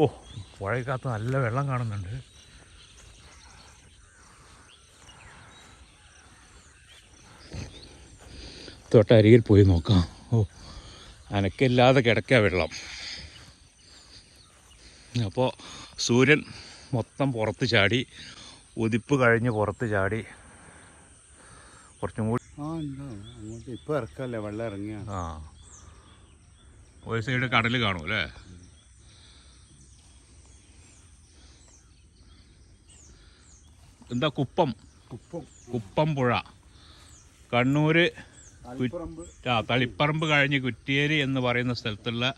ഓ പുഴയ്ക്കകത്ത് നല്ല വെള്ളം കാണുന്നുണ്ട്. തൊട്ടരികിൽ പോയി നോക്കാം. ഓ അനക്കില്ലാതെ കിടക്കുക വെള്ളം. അപ്പോൾ സൂര്യൻ മൊത്തം പുറത്ത് ചാടി ഉദിപ്പ് കഴിഞ്ഞ് പുറത്ത് ചാടി. കുറച്ചും കൂടി ആ ഇപ്പോൾ ഇറക്കല്ലേ വെള്ളം ഇറങ്ങിയ. ആ. ഒരു സൈഡ് കടൽ കാണും എന്താ കുപ്പം? കുപ്പം. കുപ്പം പുഴ കണ്ണൂര് തളിപ്പറമ്പ്. ആ തളിപ്പറമ്പ് കഴിഞ്ഞ് കുറ്റിയേരി എന്ന് പറയുന്ന സ്ഥലത്തുള്ള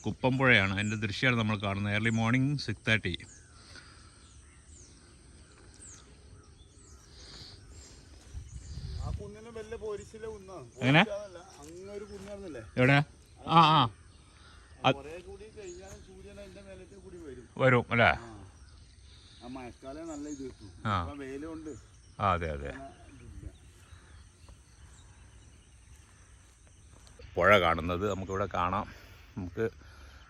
കുപ്പം പുഴയാണ് അതിന്റെ ദൃശ്യമാണ് നമ്മൾ കാണുന്നത്. ഏർലി മോർണിംഗ് സിക്സ് തേർട്ടി എങ്ങനെ? എവിടെ? ആ ആ. വരും. കുറെ മഴക്കാലം നല്ല ഇത് കിട്ടും. ആ. ഇപ്പൊ വെയിലുണ്ട്. അതെ അതെ. പുഴ കാണുന്നത് നമുക്കിവിടെ കാണാം. നമുക്ക്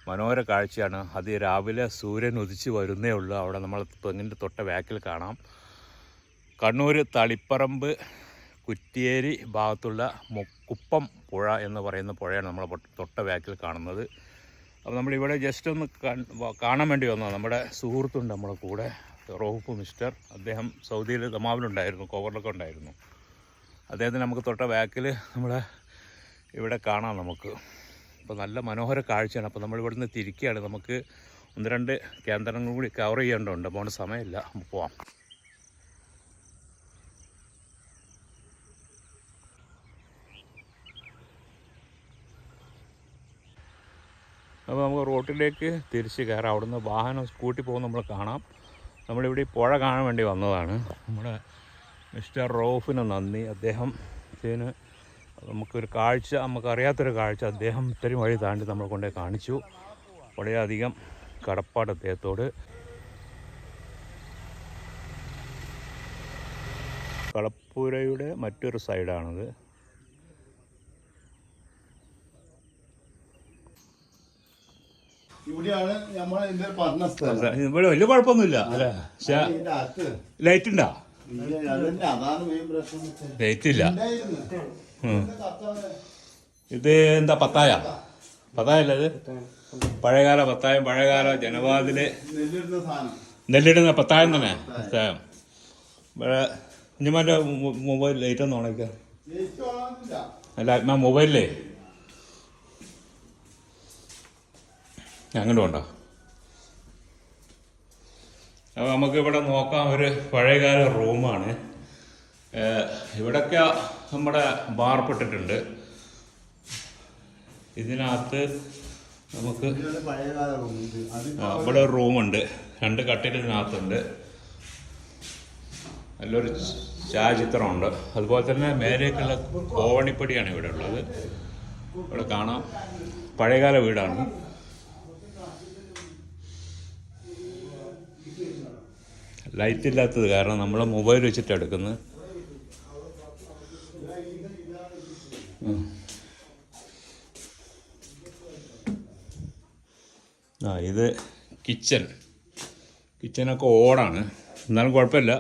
മനോഹര കാഴ്ചയാണ്. അത് രാവിലെ സൂര്യൻ ഉദിച്ച് വരുന്നേ ഉള്ളൂ. അവിടെ നമ്മൾ തെങ്ങിന്റെ തൊട്ട വാക്കിൽ കാണാം. കണ്ണൂർ തളിപ്പറമ്പ് കുറ്റിയേരി ഭാഗത്തുള്ള മുക്കുപ്പം പുഴ എന്ന് പറയുന്ന പുഴയാണ് നമ്മൾ തൊട്ട വാക്കിൽ കാണുന്നത്. അപ്പോൾ നമ്മളിവിടെ ജസ്റ്റ് ഒന്ന് കാണാൻ വേണ്ടി വന്നതാണ്. നമ്മുടെ സുഹൃത്തുണ്ട് നമ്മുടെ കൂടെ. റോഹുപ്പ് മിസ്റ്റർ. അദ്ദേഹം സൗദിയിൽ ദമാവിലുണ്ടായിരുന്നു കോവറിലൊക്കെ ഉണ്ടായിരുന്നു. അദ്ദേഹത്തിന് നമുക്ക് തൊട്ട ബാക്കിൽ നമ്മുടെ ഇവിടെ കാണാം നമുക്ക്. അപ്പോൾ നല്ല മനോഹര കാഴ്ചയാണ്. അപ്പോൾ നമ്മൾ ഇവിടുന്ന് തിരിക്കുകയാണ്. നമുക്ക് ഒന്ന് രണ്ട് കേന്ദ്രങ്ങൾ കൂടി കവർ ചെയ്യേണ്ടതുണ്ട്. അപ്പോൾ സമയമില്ല. നമുക്ക് പോവാം. അപ്പോൾ നമുക്ക് റോട്ടിലേക്ക് തിരിച്ച് കയറാം. അവിടുന്ന് വാഹനം സ്കൂട്ടി പോകുന്ന നമ്മൾ കാണാം. നമ്മളിവിടെ ഈ പുഴ കാണാൻ വേണ്ടി വന്നതാണ്. നമ്മുടെ മിസ്റ്റർ റോഫിന് നന്ദി. അദ്ദേഹം ഇതിന് നമുക്കൊരു കാഴ്ച നമുക്കറിയാത്തൊരു കാഴ്ച അദ്ദേഹം ഇത്രയും വഴി താണ്ടി നമ്മളെ കൊണ്ടേ കാണിച്ചു. വളരെയധികം കടപ്പാട് അദ്ദേഹത്തോട്. കളപ്പുരയുടെ മറ്റൊരു സൈഡാണിത്. ഇവിടെയാണ് നമ്മളെ ഇതിന്റെ പറഞ്ഞ സ്ഥലം. ഇവിടെ വലിയ കുഴപ്പമൊന്നുമില്ല അല്ലേ? പക്ഷേ ലൈറ്റ് ഉണ്ടോ? ലൈറ്റ് ഇല്ല. ഇത് എന്താ പത്തായ? പത്തായല്ല ഇത്? പഴയകാല പത്തായം പഴയകാല ജനവാതിൽ. നെല്ലിടുന്ന പത്തായം തന്നെ? പത്തായം. ഇനി കുഞ്ഞുമാന്റെ മൊബൈൽ ലൈറ്റ് ഒന്ന് ഉണക്കാം. അല്ല മൊബൈലിലേ അങ്ങനെ ഉണ്ടോ അപ്പോൾ നമുക്ക് ഇവിടെ നോക്കാം ഒരു പഴയകാല റൂമാണ്. ഇവിടൊക്കെ നമ്മുടെ ബാർപ്പെട്ടിട്ടുണ്ട്. ഇതിനകത്ത് നമുക്ക്. ഇവിടെ റൂമുണ്ട്. രണ്ട് കട്ടിലിനകത്തുണ്ട് നല്ലൊരു ഛായാചിത്രമുണ്ട്. അതുപോലെ തന്നെ മേലേക്കുള്ള കോവണിപ്പടിയാണ് ഇവിടെ ഉള്ളത്. ഇവിടെ കാണാം. പഴയകാല വീടാണ്. ലൈറ്റ് ഇല്ലാത്തത് കാരണം നമ്മൾ മൊബൈൽ വെച്ചിട്ട് എടുക്കുന്നത്. ആ ഇത് കിച്ചൺ. കിച്ചനൊക്കെ ഓടാണ്. എന്നാലും കുഴപ്പമില്ല.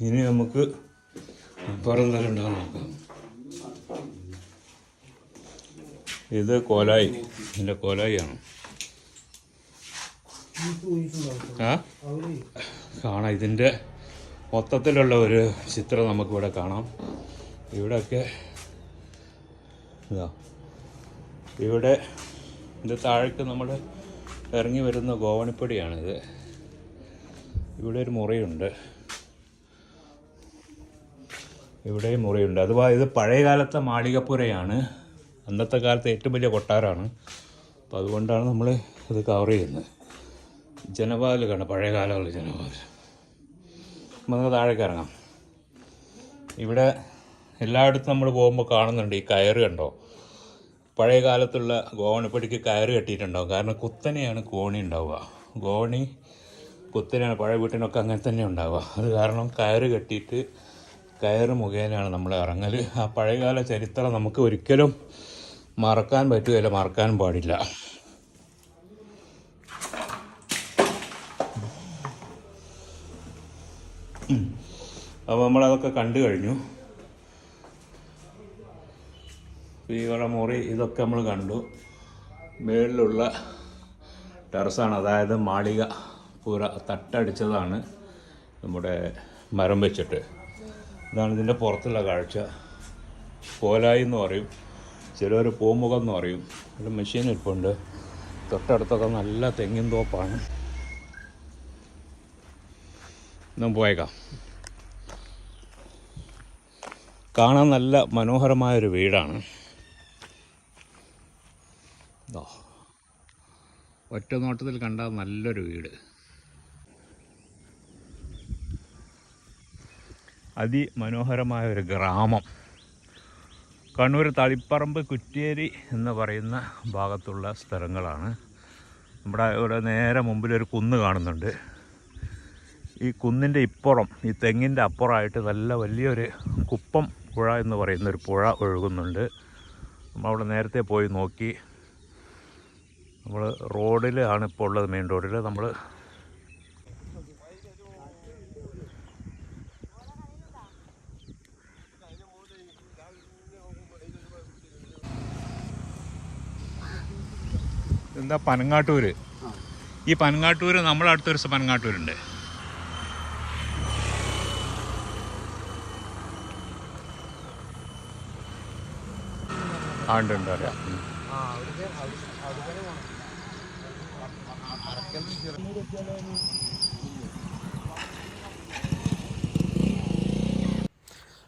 ഇനി നമുക്ക് പുറന്തരം ഉണ്ടാകാൻ നോക്കാം. ഇത് കോലായി. ഇതിന്റെ കോലായിയാണ്. ആ? കാണാം. ഇതിന്റെ മൊത്തത്തിലുള്ള ഒരു ചിത്രം നമുക്കിവിടെ കാണാം. ഇവിടെയൊക്കെ ഇതാ. ഇവിടെ ഇത് താഴേക്ക് നമ്മൾ ഇറങ്ങി വരുന്ന ഗോവണിപ്പടിയാണിത്. ഇവിടെ ഒരു മുറിയുണ്ട്. ഇവിടെയും മുറിയുണ്ട്. അഥവാ ഇത് പഴയ കാലത്തെ മാളികപ്പുരയാണ്. അന്നത്തെ കാലത്ത് ഏറ്റവും വലിയ കൊട്ടാരമാണ്. അപ്പോൾ അതുകൊണ്ടാണ് നമ്മൾ ഇത് കവർ ചെയ്യുന്നത്. ജനവാതിൽ കാണാം പഴയ കാലമുള്ള ജനപാൽ. നമുക്ക് താഴേക്ക് ഇറങ്ങാം. ഇവിടെ എല്ലായിടത്തും നമ്മൾ പോകുമ്പോൾ കാണുന്നുണ്ട് ഈ കയറ് കണ്ടോ? പഴയ കാലത്തുള്ള ഗോവണിപ്പടിക്ക് കയറ് കെട്ടിയിട്ടുണ്ടാവും. കാരണം കുത്തനെയാണ് കോണി ഉണ്ടാവുക. ഗോണി കുത്തനെയാണ് പഴയ വീട്ടിനൊക്കെ അങ്ങനെ തന്നെ ഉണ്ടാവുക. അത് കാരണം കയറ് കെട്ടിയിട്ട് കയറ് മുഖേനയാണ് നമ്മൾ ഇറങ്ങൽ ആ പഴയകാല ചരിത്രം നമുക്ക് ഒരിക്കലും മറക്കാൻ പറ്റുകയില്ല മറക്കാൻ പാടില്ല. അപ്പോൾ നമ്മളതൊക്കെ കണ്ടു കഴിഞ്ഞു. വീകള മുറി ഇതൊക്കെ നമ്മൾ കണ്ടു. മേളിലുള്ള ടെറസാണ് അതായത് മാളിക പൂര തട്ടടിച്ചതാണ് നമ്മുടെ മരം വെച്ചിട്ട്. ഇതാണ് ഇതിന്റെ പുറത്തുള്ള കാഴ്ച. കോലായി എന്ന് പറയും. ചിലർ പൂമുഖം എന്ന് പറയും. ഒരു മെഷീൻ ഇരിപ്പുണ്ട്. തൊട്ടടുത്തൊക്കെ നല്ല തെങ്ങിൻ തോപ്പാണ്. ഞാൻ പോയേക്കാം. കാണാൻ നല്ല മനോഹരമായൊരു വീടാണ്. ഒറ്റ നോട്ടത്തിൽ കണ്ട നല്ലൊരു വീട്. അതിമനോഹരമായ ഒരു ഗ്രാമം. കണ്ണൂർ തളിപ്പറമ്പ് കുറ്റേരി എന്ന് പറയുന്ന ഭാഗത്തുള്ള സ്ഥലങ്ങളാണ്. നമ്മുടെ ഇവിടെ നേരെ മുമ്പിലൊരു കുന്ന് കാണുന്നുണ്ട്. ഈ കുന്നിന്റെ ഇപ്പുറം ഈ തെങ്ങിന്റെ അപ്പുറമായിട്ട് നല്ല വലിയൊരു കുപ്പം പുഴ എന്ന് പറയുന്ന ഒരു പുഴ ഒഴുകുന്നുണ്ട്. നമ്മൾ അവിടെ നേരത്തെ പോയി നോക്കി. നമ്മൾ റോഡിലാണ് ഇപ്പോൾ ഉള്ളത് മെയിൻ റോഡിൽ. നമ്മൾ എന്താ പനങ്ങാട്ടൂര്? ഈ പനങ്ങാട്ടൂര് നമ്മളെ അടുത്തൊരു ദിവസം പനങ്ങാട്ടൂരുണ്ട്. ആ ഉണ്ട് അറിയാം.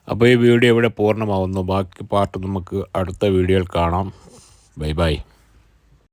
അപ്പോൾ ഈ വീഡിയോ ഇവിടെ പൂർണമാവുന്നു. ബാക്കി പാർട്ട് നമുക്ക് അടുത്ത വീഡിയോയിൽ കാണാം. Bye bye.